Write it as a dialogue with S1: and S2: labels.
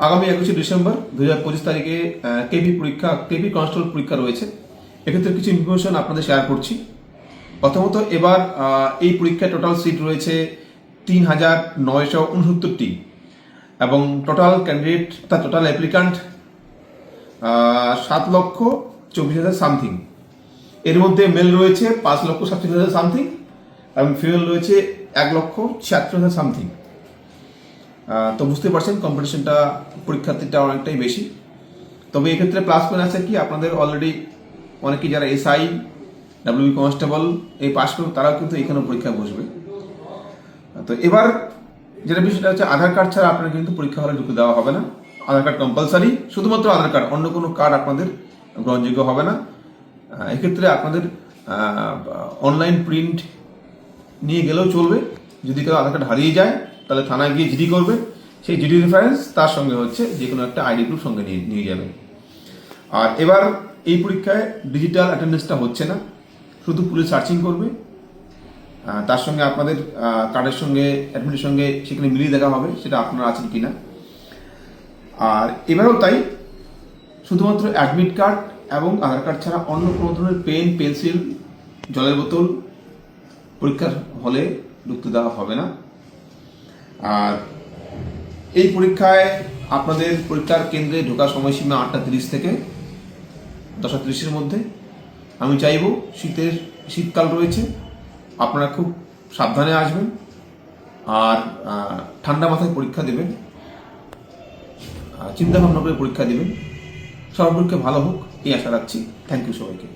S1: আগামী একুশে ডিসেম্বর দু হাজার পঁচিশ তারিখে কেপি পরীক্ষা কেপি কনস্টেবল পরীক্ষা রয়েছে। এক্ষেত্রে কিছু ইনফরমেশন আপনাদের শেয়ার করছি। প্রথমত এবার এই পরীক্ষায় টোটাল সিট রয়েছে তিন হাজার নয়শো উনসত্তরটি এবং টোটাল ক্যান্ডিডেট অর্থাৎ টোটাল অ্যাপ্লিকান্ট সাত লক্ষ চব্বিশ হাজার সামথিং এর মধ্যে মেল রয়েছে পাঁচ লক্ষ সাতচল্লিশ হাজার সামথিং এবং ফিমেল রয়েছে এক লক্ষ ছিয়াত্তর হাজার সামথিং তো বুঝতে পারছেন কম্পিটিশনটা পরীক্ষার্থীটা অনেকটাই বেশি। তবে এক্ষেত্রে প্লাস পয়েন্ট আছে কি, আপনাদের অলরেডি অনেকেই যারা এসআই ডাব্লিউবি কনস্টেবল এই পাস করবে, তারাও কিন্তু এখানে পরীক্ষায় বসবে। তো এবার যেটা বিষয়টা হচ্ছে, আধার কার্ড ছাড়া আপনার কিন্তু পরীক্ষা হলে ঢুকে দেওয়া হবে না। আধার কার্ড কম্পালসারি শুধুমাত্র আধার কার্ড অন্য কোনো কার্ড আপনাদের গ্রহণযোগ্য হবে না। এক্ষেত্রে আপনাদের অনলাইন প্রিন্ট নিয়ে গেলেও চলবে। যদি কেউ আধার কার্ড হারিয়ে যায় তাহলে থানায় গিয়ে জিডি করবে। সেই জিডি রেফারেন্স তার সঙ্গে হচ্ছে যে কোনো একটা আইডি প্রুফ সঙ্গে নিয়ে নিয়ে যাবে। আর এবার এই পরীক্ষায় ডিজিটাল অ্যাটেন্ডেন্সটা হচ্ছে না। শুধু পুলিশ সার্চিং করবে। তার সঙ্গে আপনাদের কার্ডের সঙ্গে অ্যাডমিটের সঙ্গে সেখানে মিলিয়ে দেখা হবে, সেটা আপনারা আছেন কিনা। আর এবারেও তাই, শুধুমাত্র অ্যাডমিট কার্ড এবং আধার কার্ড ছাড়া অন্য কোনো ধরনের পেন পেন্সিল জলের বোতল পরীক্ষার হলে ঢুকতে দেওয়া হবে না। আর এই পরীক্ষায় আপনাদের পরীক্ষার কেন্দ্রে ঢোকার সময়সীমা আটটা তিরিশ থেকে দশটা তিরিশের মধ্যে। আমি চাইব শীতের, শীতকাল রয়েছে, আপনারা খুব সাবধানে আসবেন আর ঠান্ডা মাথায় পরীক্ষা দেবেন চিন্তা ভাবনা করে পরীক্ষা দেবেন। সর্বপরীক্ষা ভালো হোক, এই আশা রাখছি। থ্যাংক ইউ সবাইকে।